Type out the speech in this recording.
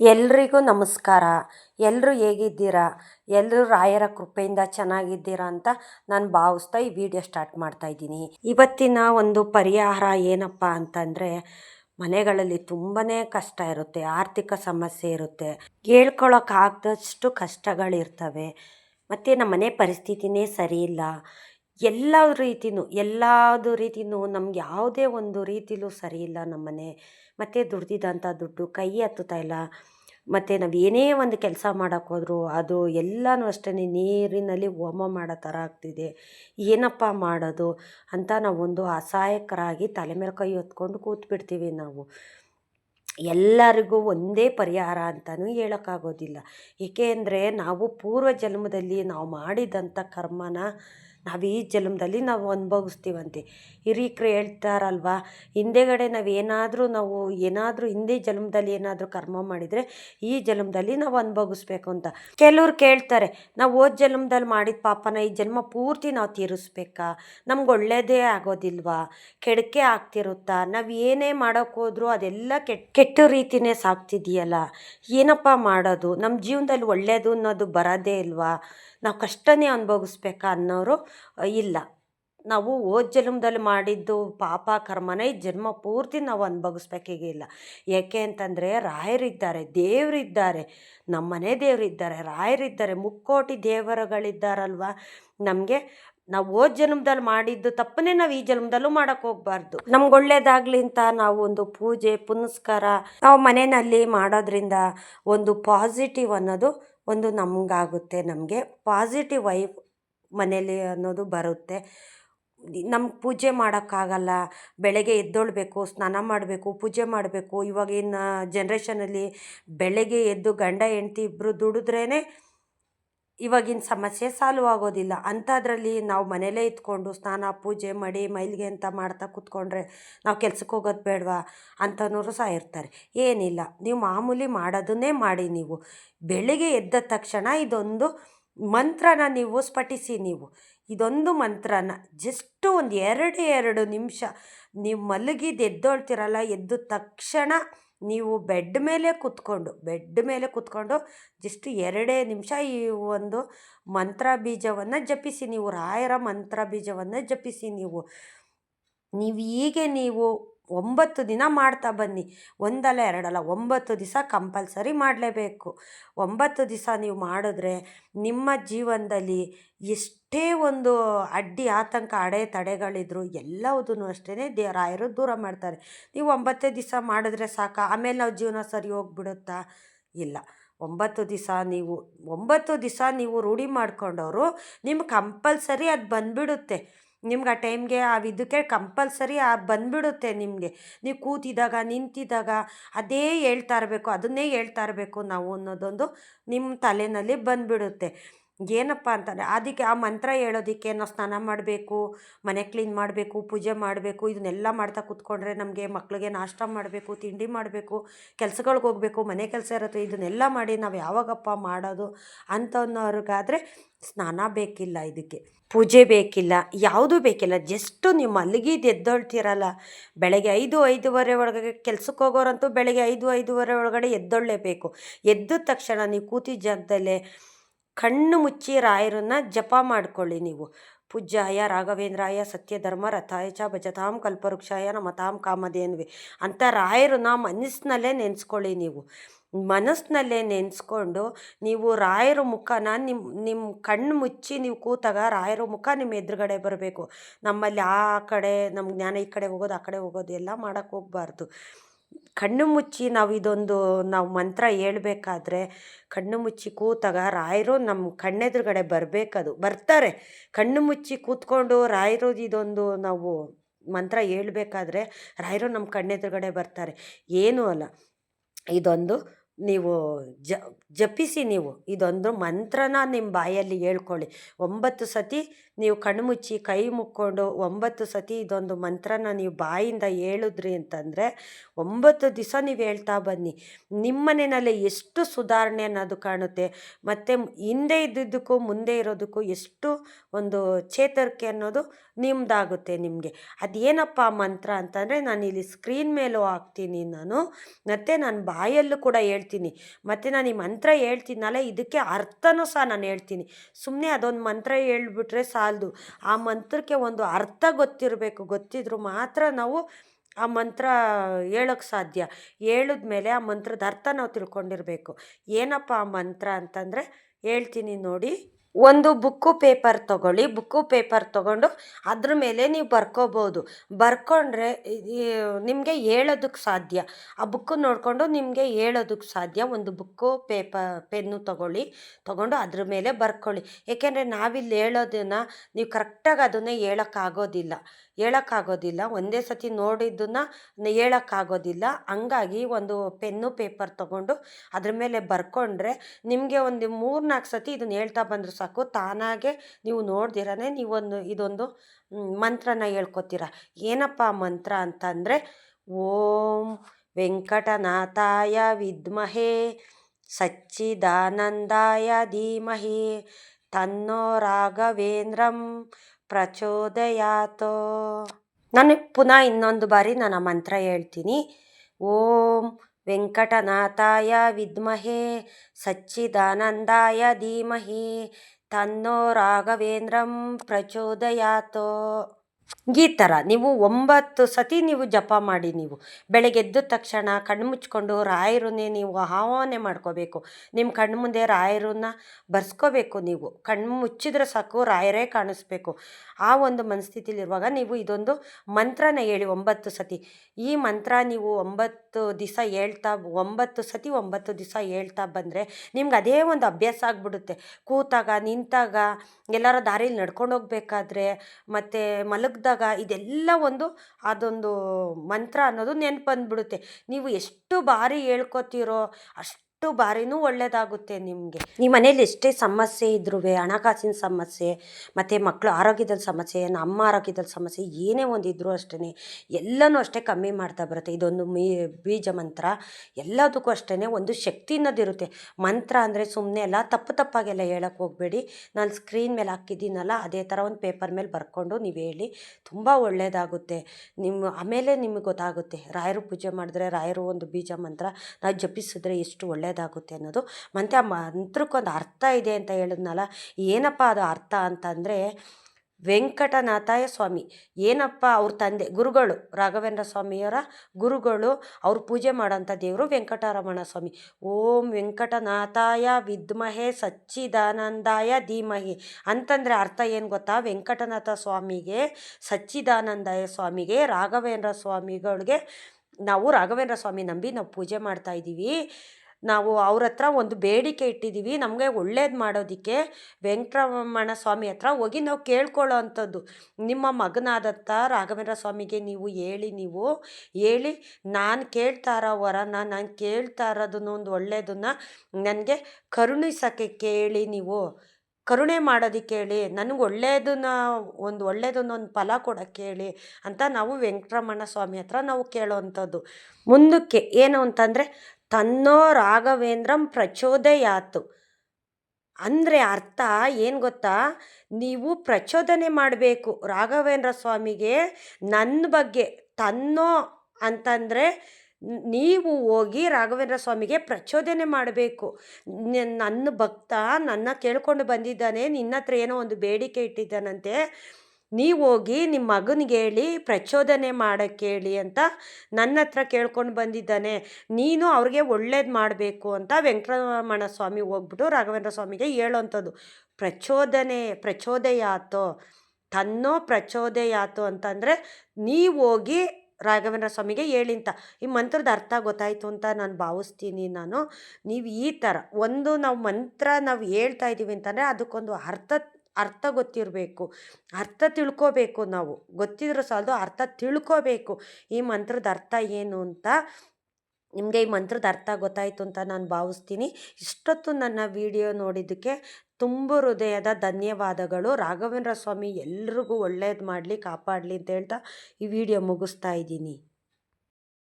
ಎಲ್ರಿಗೂ ನಮಸ್ಕಾರ. ಎಲ್ಲರೂ ಹೇಗಿದ್ದೀರಾ? ಎಲ್ಲರೂ ರಾಯರ ಕೃಪೆಯಿಂದ ಚೆನ್ನಾಗಿದ್ದೀರಾ ಅಂತ ನಾನು ಭಾವಿಸ್ತಾ ಈ ವಿಡಿಯೋ ಸ್ಟಾರ್ಟ್ ಮಾಡ್ತಾ ಇದ್ದೀನಿ. ಇವತ್ತಿನ ಒಂದು ಪರಿಹಾರ ಏನಪ್ಪ ಅಂತಂದರೆ, ಮನೆಗಳಲ್ಲಿ ತುಂಬಾ ಕಷ್ಟ ಇರುತ್ತೆ, ಆರ್ಥಿಕ ಸಮಸ್ಯೆ ಇರುತ್ತೆ. ಹೇಳ್ಕೊಳಕ್ಕಾಗದಷ್ಟು ಕಷ್ಟಗಳಿರ್ತವೆ. ಮತ್ತು ನಮ್ಮ ಮನೆ ಪರಿಸ್ಥಿತಿನೇ ಸರಿ ಇಲ್ಲ ಎಲ್ಲ ರೀತಿಯೂ ಎಲ್ಲದು ರೀತಿಯೂ ನಮ್ಗೆ ಯಾವುದೇ ಒಂದು ರೀತಿಲೂ ಸರಿ ಇಲ್ಲ ನಮ್ಮ ಮನೆ ಮತ್ತು ದುಡ್ದಿದ್ದಂಥ ದುಡ್ಡು ಕೈ ಹತ್ತುತ್ತಾ ಇಲ್ಲ. ಮತ್ತು ನಾವು ಏನೇ ಒಂದು ಕೆಲಸ ಮಾಡೋಕ್ಕೆ ಹೋದ್ರೂ ಅದು ಎಲ್ಲನೂ ಅಷ್ಟೇ ನೀರಿನಲ್ಲಿ ಹೋಮ ಮಾಡೋ ಥರ ಆಗ್ತಿದೆ. ಏನಪ್ಪ ಮಾಡೋದು ಅಂತ ನಾವೊಂದು ಅಸಹಾಯಕರಾಗಿ ತಲೆ ಮೇಲೆ ಕೈ ಹೊತ್ಕೊಂಡು ಕೂತ್ಬಿಡ್ತೀವಿ ನಾವು. ಎಲ್ಲರಿಗೂ ಒಂದೇ ಪರಿಹಾರ ಅಂತಲೂ ಹೇಳೋಕ್ಕಾಗೋದಿಲ್ಲ. ಏಕೆ ಅಂದರೆ ನಾವು ಪೂರ್ವ ಜನ್ಮದಲ್ಲಿ ನಾವು ಮಾಡಿದಂಥ ಕರ್ಮನ ನಾವು ಈ ಜನ್ಮದಲ್ಲಿ ನಾವು ಅನುಭವಿಸ್ತೀವಂತೆ. ಹಿರೀಕ್ರು ಹೇಳ್ತಾರಲ್ವ, ಹಿಂದೆಗಡೆ ನಾವು ಏನಾದರೂ ನಾವು ಏನಾದರೂ ಹಿಂದೆ ಜನ್ಮದಲ್ಲಿ ಏನಾದರೂ ಕರ್ಮ ಮಾಡಿದರೆ ಈ ಜನ್ಮದಲ್ಲಿ ನಾವು ಅನುಭವಿಸ್ಬೇಕು ಅಂತ. ಕೆಲವ್ರು ಕೇಳ್ತಾರೆ, ನಾವು ಹೋದ ಜನ್ಮದಲ್ಲಿ ಮಾಡಿದ ಪಾಪನ ಈ ಜನ್ಮ ಪೂರ್ತಿ ನಾವು ತೀರಿಸ್ಬೇಕಾ? ನಮ್ಗೆ ಒಳ್ಳೇದೇ ಆಗೋದಿಲ್ವಾ? ಕೆಡಕೆ ಆಗ್ತಿರುತ್ತಾ? ನಾವು ಏನೇ ಮಾಡೋಕ್ಕೋದ್ರು ಅದೆಲ್ಲ ಕೆಟ್ಟ ಕೆಟ್ಟ ರೀತಿನೇ ಸಾಕ್ತಿದೆಯಲ್ಲ. ಏನಪ್ಪ ಮಾಡೋದು? ನಮ್ಮ ಜೀವನದಲ್ಲಿ ಒಳ್ಳೆಯದು ಅನ್ನೋದು ಬರೋದೇ ಇಲ್ವಾ? ನಾವು ಕಷ್ಟನೇ ಅನುಭವಿಸ್ಬೇಕಾ ಅನ್ನೋರು ಇಲ್ಲ. ನಾವು ಹೋದ ಜನ್ಮದಲ್ಲಿ ಮಾಡಿದ್ದು ಪಾಪ ಕರ್ಮನೇ ಜನ್ಮ ಪೂರ್ತಿ ನಾವು ಅನುಭವಿಸ್ಬೇಕಾಗಿಲ್ಲ ಏಕೆ ಅಂತಂದರೆ ರಾಯರಿದ್ದಾರೆ, ದೇವರಿದ್ದಾರೆ, ನಮ್ಮನೆ ದೇವರಿದ್ದಾರೆ, ರಾಯರಿದ್ದಾರೆ, ಮುಕ್ಕೋಟಿ ದೇವರುಗಳಿದ್ದಾರಲ್ವ? ನಮಗೆ ನಾವು ಓದ್ ಜನ್ಮದಲ್ಲಿ ಮಾಡಿದ್ದು ತಪ್ಪನೇ ನಾವು ಈ ಜನ್ಮದಲ್ಲೂ ಮಾಡೋಕ್ಕೆ ಹೋಗ್ಬಾರ್ದು. ನಮ್ಗೆ ಒಳ್ಳೇದಾಗಲಿ ಅಂತ ನಾವು ಒಂದು ಪೂಜೆ, ಪುನಸ್ಕಾರ ನಾವು ಮನೆಯಲ್ಲಿ ಮಾಡೋದ್ರಿಂದ ಒಂದು ಪಾಸಿಟಿವ್ ಅನ್ನೋದು ಒಂದು ನಮಗಾಗುತ್ತೆ. ನಮಗೆ ಪಾಸಿಟಿವ್ ವೈಬ್ ಮನೇಲಿ ಅನ್ನೋದು ಬರುತ್ತೆ. ನಮ್ಗೆ ಪೂಜೆ ಮಾಡೋಕ್ಕಾಗಲ್ಲ. ಬೆಳಗ್ಗೆ ಎದ್ದೇಳ್ಬೇಕು, ಸ್ನಾನ ಮಾಡಬೇಕು, ಪೂಜೆ ಮಾಡಬೇಕು. ಇವಾಗಿನ ಜನ್ರೇಷನಲ್ಲಿ ಬೆಳಗ್ಗೆ ಎದ್ದು ಗಂಡ, ಹೆಂಡ್ತಿ ಇಬ್ಬರು ದುಡಿದ್ರೇ ಇವಾಗಿನ ಸಮಸ್ಯೆ ಸಾಲ್ವ್ ಆಗೋದಿಲ್ಲ. ಅಂಥದ್ರಲ್ಲಿ ನಾವು ಮನೇಲೇ ಇದ್ಕೊಂಡು ಸ್ನಾನ, ಪೂಜೆ ಮಾಡಿ ಮೈಲಿಗೆ ಅಂತ ಮಾಡ್ತಾ ಕೂತ್ಕೊಂಡ್ರೆ ನಾವು ಕೆಲ್ಸಕ್ಕೆ ಹೋಗೋದು ಬೇಡವಾ ಅಂತನೋರು ಸಹ ಇರ್ತಾರೆ. ಏನಿಲ್ಲ. ನೀವು ಮಾಮೂಲಿ ಮಾಡೋದನ್ನೇ ಮಾಡಿ ನೀವು. ಬೆಳಿಗ್ಗೆ ಎದ್ದ ತಕ್ಷಣ ಇದೊಂದು ಮಂತ್ರನ ನೀವು ಸ್ಫಟಿಸಿ ನೀವು. ಇದೊಂದು ಮಂತ್ರನ. ಜಸ್ಟ್ ಒಂದು ಎರಡು ಎರಡು ನಿಮಿಷ ನೀವು ಮಲಗಿದ್ದು ಎದ್ದೊಳ್ತಿರಲ್ಲ, ಎದ್ದ ತಕ್ಷಣ ನೀವು ಬೆಡ್ ಮೇಲೆ ಕೂತ್ಕೊಂಡು, ಬೆಡ್ ಮೇಲೆ ಕೂತ್ಕೊಂಡು ಜಸ್ಟ್ ಎರಡೇ ನಿಮಿಷ ಈ ಒಂದು ಮಂತ್ರ ಬೀಜವನ್ನು ಜಪಿಸಿ ನೀವು, ರಾಯರ ಮಂತ್ರ ಬೀಜವನ್ನು ಜಪಿಸಿ ನೀವು. ನೀವು ಹೀಗೆ ನೀವು ಒಂಬತ್ತು ದಿನ ಮಾಡ್ತಾ ಬನ್ನಿ. ಒಂದಲ್ಲ ಎರಡಲ್ಲ, ಒಂಬತ್ತು ದಿವಸ ಕಂಪಲ್ಸರಿ ಮಾಡಲೇಬೇಕು. ಒಂಬತ್ತು ದಿವಸ ನೀವು ಮಾಡಿದ್ರೆ ನಿಮ್ಮ ಜೀವನದಲ್ಲಿ ಎಷ್ಟೇ ಒಂದು ಅಡ್ಡಿ, ಆತಂಕ, ಅಡೆ ತಡೆಗಳಿದ್ರು ಎಲ್ಲವುದೂ ಅಷ್ಟೇ ದೇ ರಾಯರು ದೂರ ಮಾಡ್ತಾರೆ. ನೀವು ಒಂಬತ್ತೇ ದಿವಸ ಮಾಡಿದ್ರೆ ಸಾಕು? ಆಮೇಲೆ ನಾವು ಜೀವನ ಸರಿ ಹೋಗ್ಬಿಡುತ್ತಾ? ಇಲ್ಲ. ಒಂಬತ್ತು ದಿವಸ ನೀವು, ಒಂಬತ್ತು ದಿವಸ ನೀವು ರೂಢಿ ಮಾಡ್ಕೊಂಡವರು ನಿಮ್ಗೆ ಕಂಪಲ್ಸರಿ ಅದು ಬಂದುಬಿಡುತ್ತೆ. ನಿಮ್ಗೆ ಆ ಟೈಮ್ಗೆ ಆ ಇದಕ್ಕೆ ಕಂಪಲ್ಸರಿ ಆ ಬಂದುಬಿಡುತ್ತೆ ನಿಮಗೆ. ನೀವು ಕೂತಿದಾಗ ನಿಂತಿದ್ದಾಗ ಅದೇ ಹೇಳ್ತಾ ಇರಬೇಕು, ಅದನ್ನೇ ಹೇಳ್ತಾ ಇರಬೇಕು ನಾವು ಅನ್ನೋದೊಂದು ನಿಮ್ಮ ತಲೆಯಲ್ಲಿ ಬಂದುಬಿಡುತ್ತೆ. ಏನಪ್ಪ ಅಂತಂದರೆ ಅದಕ್ಕೆ ಆ ಮಂತ್ರ ಹೇಳೋದಕ್ಕೆ ನಾವು ಸ್ನಾನ ಮಾಡಬೇಕು, ಮನೆ ಕ್ಲೀನ್ ಮಾಡಬೇಕು, ಪೂಜೆ ಮಾಡಬೇಕು, ಇದನ್ನೆಲ್ಲ ಮಾಡ್ತಾ ಕೂತ್ಕೊಂಡ್ರೆ ನಮಗೆ ಮಕ್ಕಳಿಗೆ ನಾಷ್ಟ ಮಾಡಬೇಕು, ತಿಂಡಿ ಮಾಡಬೇಕು, ಕೆಲ್ಸಗಳ್ಗೆ ಹೋಗಬೇಕು, ಮನೆ ಕೆಲಸ ಇರುತ್ತೆ, ಇದನ್ನೆಲ್ಲ ಮಾಡಿ ನಾವು ಯಾವಾಗಪ್ಪ ಮಾಡೋದು ಅಂತವ್ರಿಗಾದರೆ ಸ್ನಾನ ಬೇಕಿಲ್ಲ ಇದಕ್ಕೆ. ಪೂಜೆ ಬೇಕಿಲ್ಲ, ಯಾವುದೂ ಬೇಕಿಲ್ಲ ಜಸ್ಟು ನೀವು ಮಲಗಿದ್ದು ಎದ್ದೊಳ್ತೀರಲ್ಲ, ಬೆಳಗ್ಗೆ ಐದು, ಐದೂವರೆ ಒಳಗಡೆ ಕೆಲಸಕ್ಕೆ ಹೋಗೋರಂತೂ ಬೆಳಗ್ಗೆ ಐದು, ಐದೂವರೆ ಒಳಗಡೆ ಎದ್ದೊಳ್ಳೇಬೇಕು ಎದ್ದ ತಕ್ಷಣ ನೀವು ಕೂತಿದ್ದ ಜಾಗದಲ್ಲೇ ಕಣ್ಣು ಮುಚ್ಚಿ ರಾಯರನ್ನ ಜಪ ಮಾಡ್ಕೊಳ್ಳಿ ನೀವು. ಪೂಜ್ಯಾಯ ರಾಘವೇಂದ್ರಾಯ ಸತ್ಯಧರ್ಮ ರಥಾಯ ಚ ಭಜತಾಂ ಕಲ್ಪವೃಕ್ಷಾಯ ನಮತಾಂ ಕಾಮಧೇನ್ವಿ. ಅಂತ ರಾಯರನ್ನ ಮನಸ್ಸಿನಲ್ಲೇ ನೆನೆಸ್ಕೊಳ್ಳಿ ನೀವು. ಮನಸ್ಸಿನಲ್ಲೇ ನೆನೆಸ್ಕೊಂಡು ನೀವು ರಾಯರ ಮುಖನ ನಿಮ್ಮ ನಿಮ್ಮ ಕಣ್ಣು ಮುಚ್ಚಿ ನೀವು ಕೂತಾಗ ರಾಯರ ಮುಖ ನಿಮ್ಮ ಎದುರುಗಡೆ ಬರಬೇಕು. ನಮ್ಮಲ್ಲಿ ಆ ಕಡೆ ನಮ್ಮ ಜ್ಞಾನ ಈ ಕಡೆ ಹೋಗೋದು, ಆ ಕಡೆ ಹೋಗೋದು ಎಲ್ಲ ಮಾಡೋಕ್ಕೆ ಹೋಗ್ಬಾರ್ದು. ಕಣ್ಣು ಮುಚ್ಚಿ ನಾವು ಇದೊಂದು, ನಾವು ಮಂತ್ರ ಹೇಳ್ಬೇಕಾದ್ರೆ ಕಣ್ಣು ಮುಚ್ಚಿ ಕೂತಾಗ ರಾಯರು ನಮ್ಮ ಕಣ್ಣೆದುರುಗಡೆ ಬರಬೇಕದು. ಬರ್ತಾರೆ. ಕಣ್ಣು ಮುಚ್ಚಿ ಕೂತ್ಕೊಂಡು ರಾಯರು ಇದೊಂದು ನಾವು ಮಂತ್ರ ಹೇಳಬೇಕಾದ್ರೆ ರಾಯರು ನಮ್ಮ ಕಣ್ಣೆದುರುಗಡೆ ಬರ್ತಾರೆ. ಏನೂ ಅಲ್ಲ. ಇದೊಂದು ನೀವು ಜ, ಜಪಿಸಿ ನೀವು. ಇದೊಂದು ಮಂತ್ರನ ನಿಮ್ಮ ಬಾಯಲ್ಲಿ ಹೇಳ್ಕೊಳ್ಳಿ. ಒಂಬತ್ತು ಸತಿ ನೀವು ಕಣ್ಮುಚ್ಚಿ ಕೈ ಮುಕ್ಕೊಂಡು ಒಂಬತ್ತು ಸತಿ ಇದೊಂದು ಮಂತ್ರನ ನೀವು ಬಾಯಿಂದ ಹೇಳಿದ್ರಿ ಅಂತಂದರೆ ಒಂಬತ್ತು ದಿವಸ ನೀವು ಹೇಳ್ತಾ ಬನ್ನಿ. ನಿಮ್ಮ ಮನೆಯಲ್ಲಿ ಎಷ್ಟು ಸುಧಾರಣೆ ಅನ್ನೋದು ಕಾಣುತ್ತೆ. ಮತ್ತು ಹಿಂದೆ ಇದ್ದಿದ್ದಕ್ಕೂ ಮುಂದೆ ಇರೋದಕ್ಕೂ ಎಷ್ಟು ಒಂದು ಚೇತರಿಕೆ ಅನ್ನೋದು ನಿಮ್ಮದಾಗುತ್ತೆ ನಿಮಗೆ. ಅದೇನಪ್ಪ ಮಂತ್ರ ಅಂತಂದರೆ ನಾನು ಇಲ್ಲಿ ಸ್ಕ್ರೀನ್ ಮೇಲೂ ಹಾಕ್ತೀನಿ ನಾನು. ಮತ್ತು ನಾನು ಬಾಯಲ್ಲೂ ಕೂಡ ಹೇಳ್ತೀನಿ. ಹೇಳ್ತೀನಿ. ಮತ್ತು ನಾನು ಈ ಮಂತ್ರ ಹೇಳ್ತೀನಲ್ಲ, ಇದಕ್ಕೆ ಅರ್ಥನೂ ಸಹ ನಾನು ಹೇಳ್ತೀನಿ. ಸುಮ್ಮನೆ ಅದೊಂದು ಮಂತ್ರ ಹೇಳ್ಬಿಟ್ರೆ ಸಾಲದು. ಆ ಮಂತ್ರಕ್ಕೆ ಒಂದು ಅರ್ಥ ಗೊತ್ತಿರಬೇಕು, ಗೊತ್ತಿದ್ರು ಮಾತ್ರ ನಾವು ಆ ಮಂತ್ರ ಹೇಳೋಕ್ಕೆ ಸಾಧ್ಯ. ಹೇಳಿದ್ಮೇಲೆ ಆ ಮಂತ್ರದ ಅರ್ಥ ನಾವು ತಿಳ್ಕೊಂಡಿರಬೇಕು. ಏನಪ್ಪ ಆ ಮಂತ್ರ ಅಂತಂದರೆ ಹೇಳ್ತೀನಿ ನೋಡಿ. ಒಂದು ಬುಕ್ಕು ಪೇಪರ್ ತಗೊಳ್ಳಿ, ಬುಕ್ಕು ಪೇಪರ್ ತಗೊಂಡು ಅದ್ರ ಮೇಲೆ ನೀವು ಬರ್ಕೋಬೋದು. ಬರ್ಕೊಂಡ್ರೆ ನಿಮಗೆ ಹೇಳೋದಕ್ಕೆ ಸಾಧ್ಯ. ಆ ಬುಕ್ಕು ನೋಡಿಕೊಂಡು ನಿಮಗೆ ಹೇಳೋದಕ್ಕೆ ಸಾಧ್ಯ. ಒಂದು ಬುಕ್ಕು ಪೇಪ, ಪೆನ್ನು ತಗೊಳ್ಳಿ, ತಗೊಂಡು ಅದ್ರ ಮೇಲೆ ಬರ್ಕೊಳ್ಳಿ. ಏಕೆಂದರೆ ನಾವಿಲ್ಲಿ ಹೇಳೋದನ್ನು ನೀವು ಕರೆಕ್ಟಾಗಿ ಅದನ್ನು ಹೇಳೋಕ್ಕಾಗೋದಿಲ್ಲ. ಹೇಳೋಕ್ಕಾಗೋದಿಲ್ಲ. ಒಂದೇ ಸತಿ ನೋಡಿದ್ದನ್ನು ಹೇಳೋಕ್ಕಾಗೋದಿಲ್ಲ. ಹಂಗಾಗಿ ಒಂದು ಪೆನ್ನು, ಪೇಪರ್ ತಗೊಂಡು ಅದ್ರ ಮೇಲೆ ಬರ್ಕೊಂಡ್ರೆ ನಿಮಗೆ ಒಂದು ಮೂರು ನಾಲ್ಕು ಸತಿ ಇದನ್ನು ಹೇಳ್ತಾ ಬಂದರೂ ಸಾಕು. ತಾನಾಗೆ ನೀವು ನೋಡ್ದಿರನೇ ನೀವೊಂದು ಇದೊಂದು ಮಂತ್ರನ ಹೇಳ್ಕೊತೀರ. ಏನಪ್ಪ ಮಂತ್ರ ಅಂತಂದರೆ, ಓಂ ವೆಂಕಟನಾಥಾಯ ವಿದ್ಮಹೇ, ಸಚ್ಚಿದಾನಂದಾಯ ಧೀಮಹಿ, ತನ್ನೋ ರಾಘವೇಂದ್ರಂ ಪ್ರಚೋದಯಾತೋ. ನಾನು ಪುನಃ ಇನ್ನೊಂದು ಬಾರಿ ನಾನು ಆ ಮಂತ್ರ ಹೇಳ್ತೀನಿ. ಓಂ ವೆಂಕಟನಾಥಾಯ ವಿದ್ಮಹೇ ಸಚ್ಚಿದಾನಂದಾಯ ಧೀಮಹಿ ತನ್ನೋ ರಾಘವೇಂದ್ರಂ ಪ್ರಚೋದಯಾತೋ ಈ ಥರ ನೀವು ಒಂಬತ್ತು ಸತಿ ನೀವು ಜಪ ಮಾಡಿ ನೀವು ಬೆಳಗ್ಗೆ ಎದ್ದ ತಕ್ಷಣ ಕಣ್ಣು ಮುಚ್ಕೊಂಡು ರಾಯರನ್ನೇ ನೀವು ಆಹ್ವಾನ ಮಾಡ್ಕೋಬೇಕು. ನಿಮ್ಮ ಕಣ್ಣು ಮುಂದೆ ರಾಯರನ್ನ ಬರ್ಸ್ಕೋಬೇಕು ನೀವು. ಕಣ್ಣು ಮುಚ್ಚಿದ್ರೆ ಸಾಕು, ರಾಯರೇ ಕಾಣಿಸ್ಬೇಕು. ಆ ಒಂದು ಮನಸ್ಥಿತಿಲಿರುವಾಗ ನೀವು ಇದೊಂದು ಮಂತ್ರನ ಹೇಳಿ ಒಂಬತ್ತು ಸತಿ. ಈ ಮಂತ್ರ ನೀವು ಒಂಬತ್ತು ದಿವಸ ಹೇಳ್ತಾ, ಒಂಬತ್ತು ಸತಿ ಒಂಬತ್ತು ದಿವಸ ಹೇಳ್ತಾ ಬಂದರೆ ನಿಮ್ಗೆ ಅದೇ ಒಂದು ಅಭ್ಯಾಸ ಆಗಿಬಿಡುತ್ತೆ. ಕೂತಾಗ, ನಿಂತಾಗ ಎಲ್ಲರ ದಾರಿಲಿ ನಡ್ಕೊಂಡು ಹೋಗ್ಬೇಕಾದ್ರೆ ಮತ್ತು ಮಲಗಿದಾಗ ಇದೆಲ್ಲ ಒಂದು ಅದೊಂದು ಮಂತ್ರ ಅನ್ನೋದು ನೆನ್ಪು ಬಂದ್ಬಿಡುತ್ತೆ ನೀವು ಎಷ್ಟು ಬಾರಿ ಹೇಳ್ಕೊತೀರೋ ಅಷ್ಟು ಅಷ್ಟು ಬಾರಿನೂ ಒಳ್ಳೆಯದಾಗುತ್ತೆ ನಿಮಗೆ. ನಿಮ್ಮ ಮನೇಲಿ ಎಷ್ಟೇ ಸಮಸ್ಯೆ ಇದ್ರೂ ಹಣಕಾಸಿನ ಸಮಸ್ಯೆ, ಮತ್ತು ಮಕ್ಕಳು ಆರೋಗ್ಯದಲ್ಲಿ ಸಮಸ್ಯೆ, ನಮ್ಮ ಆರೋಗ್ಯದಲ್ಲಿ ಸಮಸ್ಯೆ, ಏನೇ ಒಂದು ಇದ್ದರೂ ಅಷ್ಟೇ ಎಲ್ಲನೂ ಅಷ್ಟೇ ಕಮ್ಮಿ ಮಾಡ್ತಾ ಬರುತ್ತೆ. ಇದೊಂದು ಮೀ, ಬೀಜ ಮಂತ್ರ, ಎಲ್ಲದಕ್ಕೂ ಅಷ್ಟೇ ಒಂದು ಶಕ್ತಿ ಅನ್ನೋದಿರುತ್ತೆ ಮಂತ್ರ ಅಂದರೆ ಸುಮ್ಮನೆ ಎಲ್ಲ ತಪ್ಪು ತಪ್ಪಾಗೆಲ್ಲ ಹೇಳೋಕ್ಕೆ ಹೋಗಬೇಡಿ. ನಾನು ಸ್ಕ್ರೀನ್ ಮೇಲೆ ಹಾಕಿದ್ದೀನಲ್ಲ, ಅದೇ ಥರ ಒಂದು ಪೇಪರ್ ಮೇಲೆ ಬರ್ಕೊಂಡು ನೀವು ಹೇಳಿ, ತುಂಬ ಒಳ್ಳೆಯದಾಗುತ್ತೆ ನಿಮ್ಮ ಆಮೇಲೆ ನಿಮಗೆ ಗೊತ್ತಾಗುತ್ತೆ, ರಾಯರು ಪೂಜೆ ಮಾಡಿದ್ರೆ ರಾಯರು ಒಂದು ಬೀಜ ಮಂತ್ರ, ನಾವು ಜಪಿಸಿದ್ರೆ ಎಷ್ಟು ಒಳ್ಳೆ ಒಳ್ಳೆಯದಾಗುತ್ತೆ ಅನ್ನೋದು ಮತ್ತು ಆ ಮಂತ್ರಕ್ಕೊಂದು ಅರ್ಥ ಇದೆ ಅಂತ ಹೇಳಿದ್ನಲ್ಲ, ಏನಪ್ಪ ಅದು ಅರ್ಥ ಅಂತಂದರೆ ವೆಂಕಟನಾಥಾಯ ಸ್ವಾಮಿ. ಏನಪ್ಪ ಅವ್ರ ತಂದೆ, ಗುರುಗಳು, ರಾಘವೇಂದ್ರ ಸ್ವಾಮಿಯವರ ಗುರುಗಳು ಅವ್ರು ಪೂಜೆ ಮಾಡೋಂಥ ದೇವರು ವೆಂಕಟರಮಣ ಸ್ವಾಮಿ. ಓಂ ವೆಂಕಟನಾಥಾಯ ವಿದ್ಮಹೆ ಸಚ್ಚಿದಾನಂದಾಯ ಧೀಮಹಿ ಅಂತಂದರೆ ಅರ್ಥ ಏನು ಗೊತ್ತಾ? ವೆಂಕಟನಾಥ ಸ್ವಾಮಿಗೆ, ಸಚ್ಚಿದಾನಂದಾಯ ಸ್ವಾಮಿಗೆ, ರಾಘವೇಂದ್ರ ಸ್ವಾಮಿಗಳಿಗೆ ನಾವು ರಾಘವೇಂದ್ರ ಸ್ವಾಮಿ ನಂಬಿ ನಾವು ಪೂಜೆ ಮಾಡ್ತಾ ಇದ್ದೀವಿ. ನಾವು ಅವ್ರ ಹತ್ರ ಒಂದು ಬೇಡಿಕೆ ಇಟ್ಟಿದ್ದೀವಿ, ನಮಗೆ ಒಳ್ಳೇದು ಮಾಡೋದಕ್ಕೆ ವೆಂಕಟರಮಣ ಸ್ವಾಮಿ ಹತ್ರ ಹೋಗಿ ನಾವು ಕೇಳ್ಕೊಳ್ಳೋ ಅಂಥದ್ದು. ನಿಮ್ಮ ಮಗನಾದತ್ತ ರಾಘವೇಂದ್ರ ಸ್ವಾಮಿಗೆ ನೀವು ಹೇಳಿ ನೀವು ಹೇಳಿ, ನಾನು ಕೇಳ್ತಾ ಇರೋ ವರನ, ನಾನು ಕೇಳ್ತಾ ಇರೋದನ್ನು ಒಂದು ಒಳ್ಳೆಯದನ್ನು ನನಗೆ ಕರುಣಿಸೋಕ್ಕೆ ಕೇಳಿ ನೀವು, ಕರುಣೆ ಮಾಡೋದಕ್ಕೆ ಹೇಳಿ ನನಗೆ ಒಳ್ಳೆಯದನ್ನ ಒಂದು ಒಳ್ಳೆಯದನ್ನ ಒಂದು ಫಲ ಕೊಡೋಕ್ಕೆ ಹೇಳಿ ಅಂತ ನಾವು ವೆಂಕಟರಮಣ ಸ್ವಾಮಿ ಹತ್ರ ನಾವು ಕೇಳೋವಂಥದ್ದು ಮುಂದಕ್ಕೆ ಏನು ಅಂತಂದರೆ ತನ್ನೋ ರಾಘವೇಂದ್ರಂ ಪ್ರಚೋದಯಾತು. ಅಂದರೆ ಅರ್ಥ ಏನು ಗೊತ್ತಾ? ನೀವು ಪ್ರಚೋದನೆ ಮಾಡಬೇಕು ರಾಘವೇಂದ್ರ ಸ್ವಾಮಿಗೆ ನನ್ನ ಬಗ್ಗೆ, ತನ್ನೋ ಅಂತಂದರೆ ನೀವು ಹೋಗಿ ರಾಘವೇಂದ್ರ ಸ್ವಾಮಿಗೆ ಪ್ರಚೋದನೆ ಮಾಡಬೇಕು. ನನ್ನ ಭಕ್ತ ನನ್ನ ಕೇಳ್ಕೊಂಡು ಬಂದಿದ್ದಾನೆ ನಿನ್ನ ಹತ್ರ ಏನೋ ಒಂದು ಬೇಡಿಕೆ ಇಟ್ಟಿದ್ದಾನಂತೆ. ನೀವು ಹೋಗಿ ನಿಮ್ಮ ಮಗನಿಗೆ ಹೇಳಿ, ಪ್ರಚೋದನೆ ಮಾಡೋಕ್ಕೆ ಹೇಳಿ ಅಂತ ನನ್ನ ಹತ್ರ ಕೇಳ್ಕೊಂಡು ಬಂದಿದ್ದಾನೆ. ನೀನು ಅವ್ರಿಗೆ ಒಳ್ಳೇದು ಮಾಡಬೇಕು ಅಂತ ವೆಂಕಟರಮಣ ಸ್ವಾಮಿ ಹೋಗ್ಬಿಟ್ಟು ರಾಘವೇಂದ್ರ ಸ್ವಾಮಿಗೆ ಹೇಳೋವಂಥದ್ದು ಪ್ರಚೋದನೆ, ಪ್ರಚೋದಯಾತೋ? ತನ್ನೋ ಪ್ರಚೋದಯಾತು ಅಂತಂದರೆ ನೀವು ಹೋಗಿ ರಾಘವೇಂದ್ರ ಸ್ವಾಮಿಗೆ ಹೇಳಿ ಅಂತ. ಈ ಮಂತ್ರದ ಅರ್ಥ ಗೊತ್ತಾಯಿತು ಅಂತ ನಾನು ಭಾವಿಸ್ತೀನಿ ನಾನು. ನೀವು ಈ ಥರ ಒಂದು ನಾವು ಮಂತ್ರ ನಾವು ಹೇಳ್ತಾ ಇದ್ದೀವಿ ಅಂತಂದರೆ, ಅದಕ್ಕೊಂದು ಅರ್ಥ ಅರ್ಥ ಗೊತ್ತಿರಬೇಕು, ಅರ್ಥ ತಿಳ್ಕೋಬೇಕು ನಾವು. ಗೊತ್ತಿದ್ರೆ ಸಾಲದು ಅರ್ಥ ತಿಳ್ಕೋಬೇಕು. ಈ ಮಂತ್ರದ ಅರ್ಥ ಏನು ಅಂತ ನಿಮಗೆ ಈ ಮಂತ್ರದ ಅರ್ಥ ಗೊತ್ತಾಯಿತು ಅಂತ ನಾನು ಭಾವಿಸ್ತೀನಿ. ಇಷ್ಟೊತ್ತು ನನ್ನ ವಿಡಿಯೋ ನೋಡಿದ್ದಕ್ಕೆ ತುಂಬ ಹೃದಯದ ಧನ್ಯವಾದಗಳು. ರಾಘವೇಂದ್ರ ಸ್ವಾಮಿ ಎಲ್ರಿಗೂ ಒಳ್ಳೆಯದು ಮಾಡಲಿ, ಕಾಪಾಡಲಿ ಅಂತ ಹೇಳ್ತಾ ಈ ವಿಡಿಯೋ ಮುಗಿಸ್ತಾ ಇದ್ದೀನಿ.